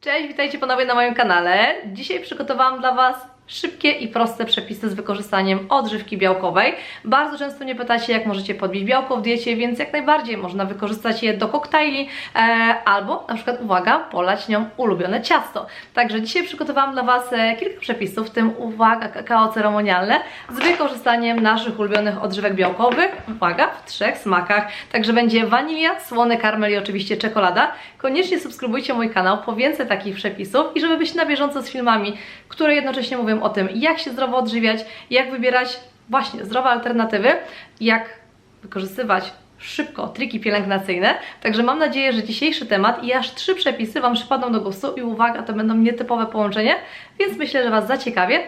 Cześć, witajcie ponownie na moim kanale. Dzisiaj przygotowałam dla Was szybkie i proste przepisy z wykorzystaniem odżywki białkowej. Bardzo często mnie pytacie, jak możecie podbić białko w diecie, więc jak najbardziej można wykorzystać je do koktajli e, albo na przykład, uwaga, polać nią ulubione ciasto. Także dzisiaj przygotowałam dla Was e, kilka przepisów, w tym uwaga, kakao ceremonialne z wykorzystaniem naszych ulubionych odżywek białkowych, uwaga, w trzech smakach. Także będzie wanilia, słony karmel i oczywiście czekolada. Koniecznie subskrybujcie mój kanał po więcej takich przepisów i żeby być na bieżąco z filmami, które jednocześnie mówią o tym, jak się zdrowo odżywiać, jak wybierać właśnie zdrowe alternatywy, jak wykorzystywać szybko triki pielęgnacyjne. Także mam nadzieję, że dzisiejszy temat i aż trzy przepisy Wam przypadną do gustu i uwaga, to będą nietypowe połączenie, więc myślę, że Was zaciekawię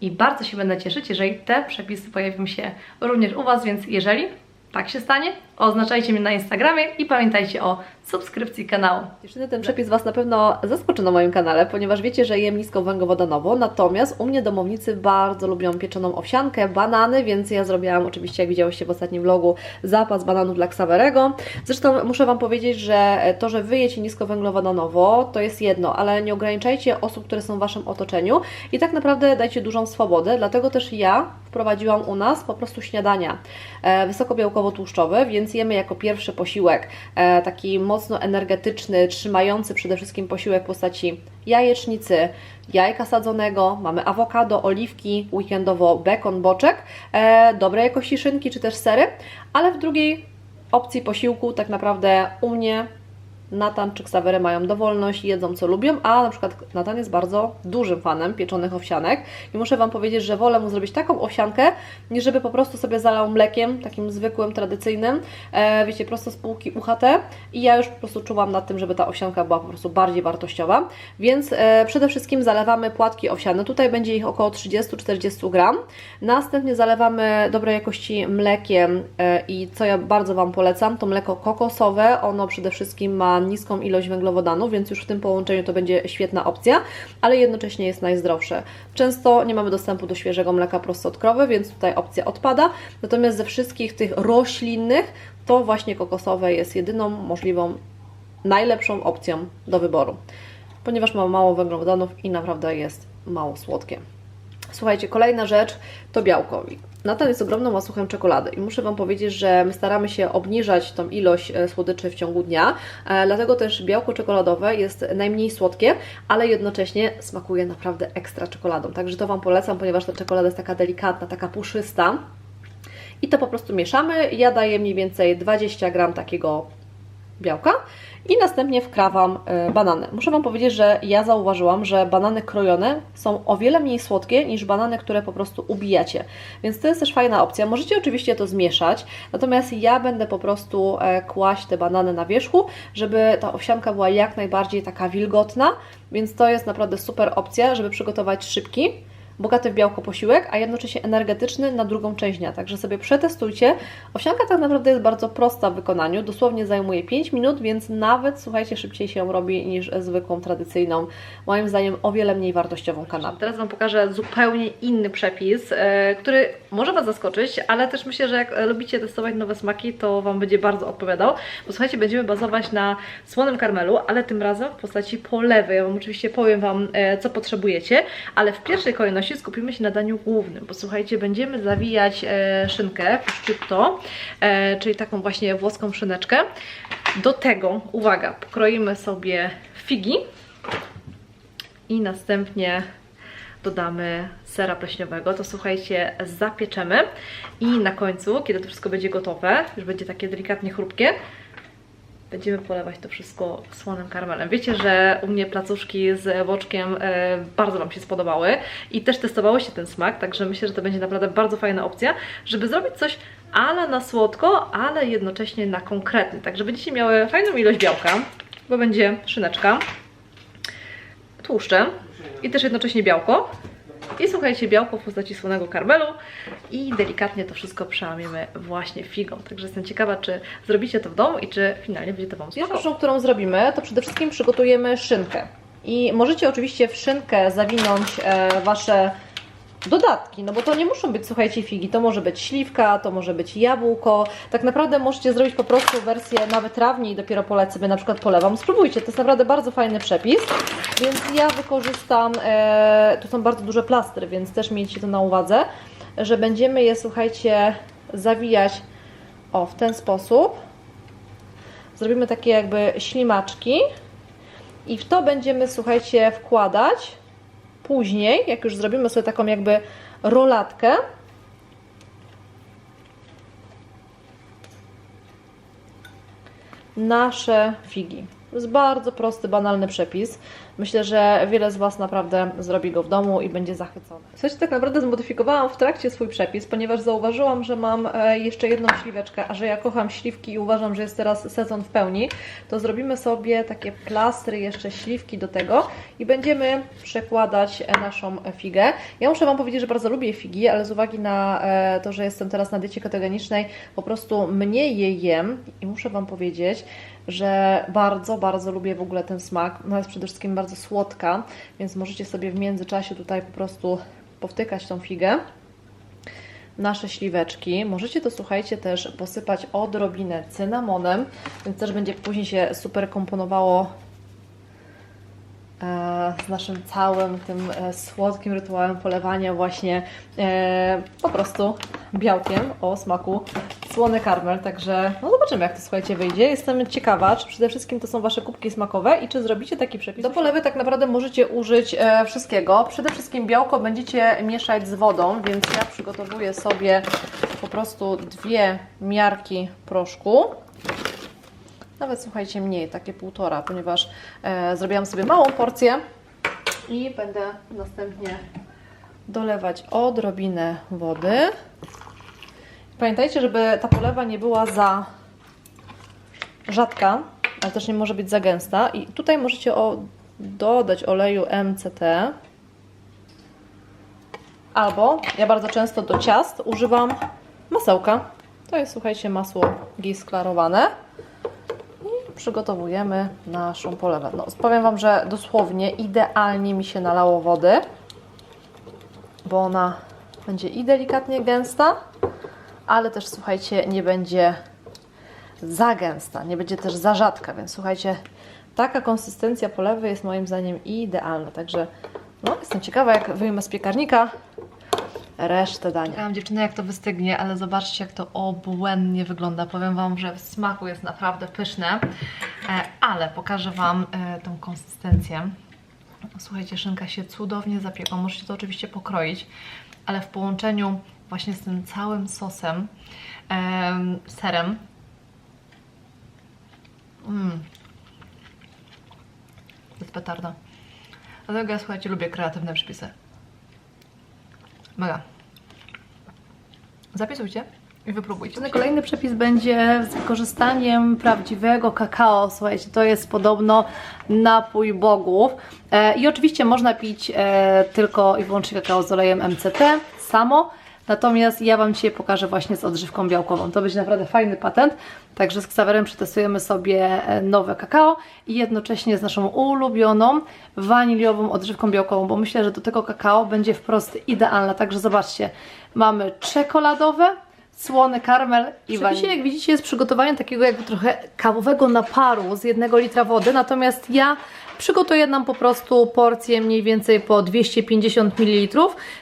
i bardzo się będę cieszyć, jeżeli te przepisy pojawią się również u Was, więc jeżeli tak się stanie, oznaczajcie mnie na Instagramie i pamiętajcie o subskrypcji kanału. Dziewczyny, ten przepis Was na pewno zaskoczy na moim kanale, ponieważ wiecie, że jem niskowęglowodanową, natomiast u mnie domownicy bardzo lubią pieczoną owsiankę, banany, więc ja zrobiłam oczywiście, jak widziałyście w ostatnim vlogu, zapas bananów dla Xaverego. Zresztą muszę Wam powiedzieć, że to, że Wy jecie niskowęglowodanowo, to jest jedno, ale nie ograniczajcie osób, które są w Waszym otoczeniu i tak naprawdę dajcie dużą swobodę, dlatego też ja wprowadziłam u nas po prostu śniadania e, wysokobiałkowo-tłuszczowe, więc jemy jako pierwszy posiłek. E, taki mocno energetyczny, trzymający przede wszystkim posiłek w postaci jajecznicy, jajka sadzonego, mamy awokado, oliwki, weekendowo bekon, boczek, e, dobrej jakości szynki czy też sery, ale w drugiej opcji posiłku tak naprawdę u mnie Natan czy Ksawery mają dowolność, jedzą co lubią, a na przykład Natan jest bardzo dużym fanem pieczonych owsianek i muszę Wam powiedzieć, że wolę mu zrobić taką owsiankę, niż żeby po prostu sobie zalał mlekiem, takim zwykłym, tradycyjnym, e, wiecie, prosto z półki UHT i ja już po prostu czułam nad tym, żeby ta owsianka była po prostu bardziej wartościowa, więc e, przede wszystkim zalewamy płatki owsiane, tutaj będzie ich około 30-40 gram, następnie zalewamy dobrej jakości mlekiem e, i co ja bardzo Wam polecam, to mleko kokosowe, ono przede wszystkim ma niską ilość węglowodanów, więc już w tym połączeniu to będzie świetna opcja, ale jednocześnie jest najzdrowsze. Często nie mamy dostępu do świeżego mleka prosto od krowy, więc tutaj opcja odpada. Natomiast ze wszystkich tych roślinnych, to właśnie kokosowe jest jedyną możliwą, najlepszą opcją do wyboru, ponieważ ma mało węglowodanów i naprawdę jest mało słodkie. Słuchajcie, kolejna rzecz to białko. Natan jest ogromną łasuchem czekolady i muszę Wam powiedzieć, że my staramy się obniżać tą ilość e, słodyczy w ciągu dnia, e, dlatego też białko czekoladowe jest najmniej słodkie, ale jednocześnie smakuje naprawdę ekstra czekoladą. Także to Wam polecam, ponieważ ta czekolada jest taka delikatna, taka puszysta. I to po prostu mieszamy. Ja daję mniej więcej 20 gram takiego białka i następnie wkrawam y, banany. Muszę Wam powiedzieć, że ja zauważyłam, że banany krojone są o wiele mniej słodkie niż banany, które po prostu ubijacie. Więc to jest też fajna opcja. Możecie oczywiście to zmieszać, natomiast ja będę po prostu e, kłaść te banany na wierzchu, żeby ta owsianka była jak najbardziej taka wilgotna, więc to jest naprawdę super opcja, żeby przygotować szybki bogaty w białko posiłek, a jednocześnie energetyczny na drugą część dnia. Także sobie przetestujcie. Owsianka tak naprawdę jest bardzo prosta w wykonaniu, dosłownie zajmuje 5 minut, więc nawet, słuchajcie, szybciej się ją robi niż zwykłą, tradycyjną, moim zdaniem o wiele mniej wartościową kanapę. Teraz Wam pokażę zupełnie inny przepis, e, który może Was zaskoczyć, ale też myślę, że jak lubicie testować nowe smaki, to Wam będzie bardzo odpowiadał. Bo słuchajcie, będziemy bazować na słonym karmelu, ale tym razem w postaci polewy. Ja Wam oczywiście powiem Wam, e, co potrzebujecie, ale w pierwszej kolejności skupimy się na daniu głównym, bo słuchajcie, będziemy zawijać e, szynkę prosciutto, e, czyli taką właśnie włoską szyneczkę. Do tego, uwaga, pokroimy sobie figi i następnie dodamy sera pleśniowego, to słuchajcie, zapieczemy i na końcu, kiedy to wszystko będzie gotowe, już będzie takie delikatnie chrupkie, będziemy polewać to wszystko słonym karmelem. Wiecie, że u mnie placuszki z boczkiem e, bardzo Wam się spodobały i też testowało się ten smak, także myślę, że to będzie naprawdę bardzo fajna opcja, żeby zrobić coś ale na słodko, ale jednocześnie na konkretny. Także będziecie miały fajną ilość białka, bo będzie szyneczka, tłuszcze i też jednocześnie białko. I słuchajcie, białko w postaci słonego karmelu i delikatnie to wszystko przełamiemy właśnie figą. Także jestem ciekawa, czy zrobicie to w domu i czy finalnie będzie to Wam Pierwszą smakowało. rzeczą, którą zrobimy, to przede wszystkim przygotujemy szynkę. I możecie oczywiście w szynkę zawinąć e, Wasze dodatki, no bo to nie muszą być, słuchajcie, figi, to może być śliwka, to może być jabłko, tak naprawdę możecie zrobić po prostu wersję nawet trawniej i dopiero poleć sobie, na przykład polewam, spróbujcie, to jest naprawdę bardzo fajny przepis, więc ja wykorzystam, e, tu są bardzo duże plastry, więc też miejcie to na uwadze, że będziemy je, słuchajcie, zawijać o, w ten sposób, zrobimy takie jakby ślimaczki i w to będziemy, słuchajcie, wkładać później, jak już zrobimy sobie taką jakby rolatkę, nasze figi. To jest bardzo prosty, banalny przepis. Myślę, że wiele z Was naprawdę zrobi go w domu i będzie zachwycone. Słuchajcie, tak naprawdę zmodyfikowałam w trakcie swój przepis, ponieważ zauważyłam, że mam e, jeszcze jedną śliweczkę, a że ja kocham śliwki i uważam, że jest teraz sezon w pełni, to zrobimy sobie takie plastry, jeszcze śliwki do tego i będziemy przekładać e, naszą figę. Ja muszę Wam powiedzieć, że bardzo lubię figi, ale z uwagi na e, to, że jestem teraz na diecie ketogenicznej, po prostu mniej je jem i muszę Wam powiedzieć, że bardzo, bardzo lubię w ogóle ten smak. Ona jest przede wszystkim bardzo słodka, więc możecie sobie w międzyczasie tutaj po prostu powtykać tą figę. Nasze śliweczki. Możecie to, słuchajcie, też posypać odrobinę cynamonem, więc też będzie później się super komponowało e, z naszym całym tym e, słodkim rytuałem polewania właśnie e, po prostu białkiem o smaku słony karmel, także no zobaczymy jak to słuchajcie wyjdzie. Jestem ciekawa, czy przede wszystkim to są Wasze kubki smakowe i czy zrobicie taki przepis. Do polewy tak naprawdę możecie użyć e, wszystkiego. Przede wszystkim białko będziecie mieszać z wodą, więc ja przygotowuję sobie po prostu dwie miarki proszku. Nawet słuchajcie, mniej, takie półtora, ponieważ e, zrobiłam sobie małą porcję i będę następnie dolewać odrobinę wody. Pamiętajcie, żeby ta polewa nie była za rzadka, ale też nie może być za gęsta. I tutaj możecie o, dodać oleju MCT. Albo ja bardzo często do ciast używam masełka. To jest, słuchajcie, masło gis klarowane przygotowujemy naszą polewę. No, powiem Wam, że dosłownie idealnie mi się nalało wody, bo ona będzie i delikatnie gęsta, ale też słuchajcie, nie będzie za gęsta, nie będzie też za rzadka, więc słuchajcie, taka konsystencja polewy jest moim zdaniem idealna, także no, jestem ciekawa, jak wyjmę z piekarnika resztę dania. Mam dziewczyny, jak to wystygnie, ale zobaczcie, jak to obłędnie wygląda. Powiem Wam, że w smaku jest naprawdę pyszne, e, ale pokażę Wam e, tą konsystencję. Słuchajcie, szynka się cudownie zapiekła. Możecie to oczywiście pokroić, ale w połączeniu właśnie z tym całym sosem, em, serem, mm, to jest petarda. Dlatego ja, słuchajcie, lubię kreatywne przepisy. Mega. Zapisujcie i wypróbujcie. Kolejny przepis będzie z wykorzystaniem prawdziwego kakao. Słuchajcie, to jest podobno napój bogów. E, I oczywiście można pić e, tylko i wyłącznie kakao z olejem MCT samo. Natomiast ja Wam dzisiaj pokażę właśnie z odżywką białkową. To będzie naprawdę fajny patent. Także z Ksawerem przetestujemy sobie e, nowe kakao i jednocześnie z naszą ulubioną waniliową odżywką białkową, bo myślę, że do tego kakao będzie wprost idealna. Także zobaczcie, mamy czekoladowe, słony karmel i wanilia. jak widzicie jest przygotowanie takiego jakby trochę kawowego naparu z jednego litra wody, natomiast ja przygotuję nam po prostu porcję mniej więcej po 250 ml,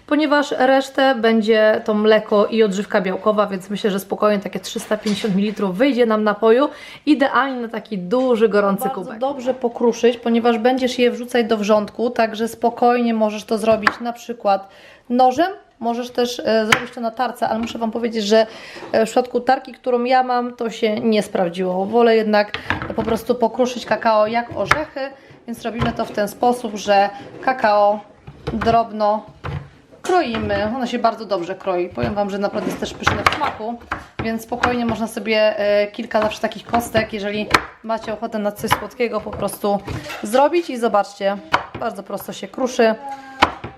ponieważ resztę będzie to mleko i odżywka białkowa, więc myślę, że spokojnie takie 350 ml wyjdzie nam napoju, idealnie na taki duży, gorący Bardzo kubek. dobrze pokruszyć, ponieważ będziesz je wrzucać do wrzątku, także spokojnie możesz to zrobić na przykład nożem, Możesz też e, zrobić to na tarce, ale muszę Wam powiedzieć, że e, w przypadku tarki, którą ja mam, to się nie sprawdziło. Wolę jednak po prostu pokruszyć kakao jak orzechy, więc robimy to w ten sposób, że kakao drobno kroimy. Ono się bardzo dobrze kroi. Powiem Wam, że naprawdę jest też pyszne w smaku, więc spokojnie można sobie e, kilka zawsze takich kostek, jeżeli macie ochotę na coś słodkiego, po prostu zrobić i zobaczcie, bardzo prosto się kruszy.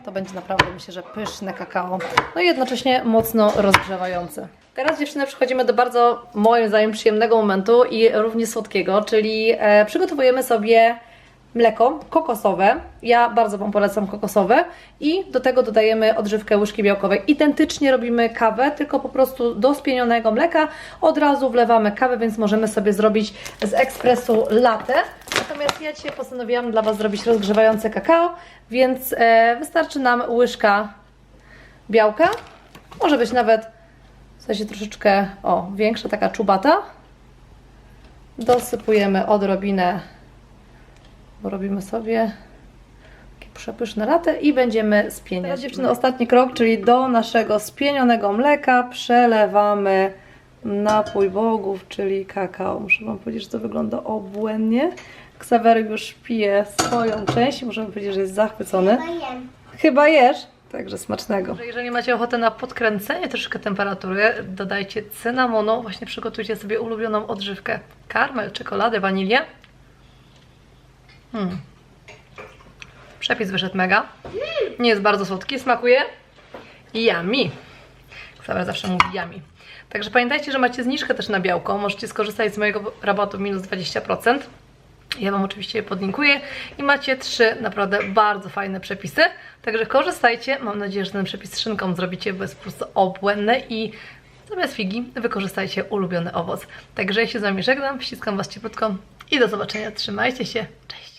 To będzie naprawdę, myślę, że pyszne kakao. No i jednocześnie mocno rozgrzewające. Teraz dziewczyny przechodzimy do bardzo, moim zdaniem, przyjemnego momentu i równie słodkiego, czyli e, przygotowujemy sobie mleko kokosowe. Ja bardzo Wam polecam kokosowe. I do tego dodajemy odżywkę łyżki białkowej. Identycznie robimy kawę, tylko po prostu do spienionego mleka od razu wlewamy kawę, więc możemy sobie zrobić z ekspresu latte. Natomiast ja dzisiaj postanowiłam dla Was zrobić rozgrzewające kakao, więc e, wystarczy nam łyżka białka. Może być nawet w sensie troszeczkę o, większa, taka czubata. Dosypujemy odrobinę, bo robimy sobie takie przepyszne latę i będziemy spieniać. Teraz dziewczyny, ostatni krok, czyli do naszego spienionego mleka przelewamy napój bogów, czyli kakao. Muszę Wam powiedzieć, że to wygląda obłędnie. Ksawery już pije swoją część i możemy powiedzieć, że jest zachwycony. Jem. Chyba jesz. Także smacznego. Jeżeli macie ochotę na podkręcenie troszeczkę temperatury, dodajcie cynamonu. Właśnie przygotujcie sobie ulubioną odżywkę. Karmel, czekoladę, wanilię. Hmm. Przepis wyszedł mega. Nie jest bardzo słodki, smakuje yummy. Ksawer zawsze mówi yummy. Także pamiętajcie, że macie zniżkę też na białko. Możecie skorzystać z mojego rabatu minus 20%. Ja Wam oczywiście je podlinkuję i macie trzy naprawdę bardzo fajne przepisy. Także korzystajcie. Mam nadzieję, że ten przepis z szynką zrobicie, bo jest po prostu obłędny i zamiast figi wykorzystajcie ulubiony owoc. Także ja się z Wami żegnam, ściskam Was cieplutko i do zobaczenia. Trzymajcie się. Cześć!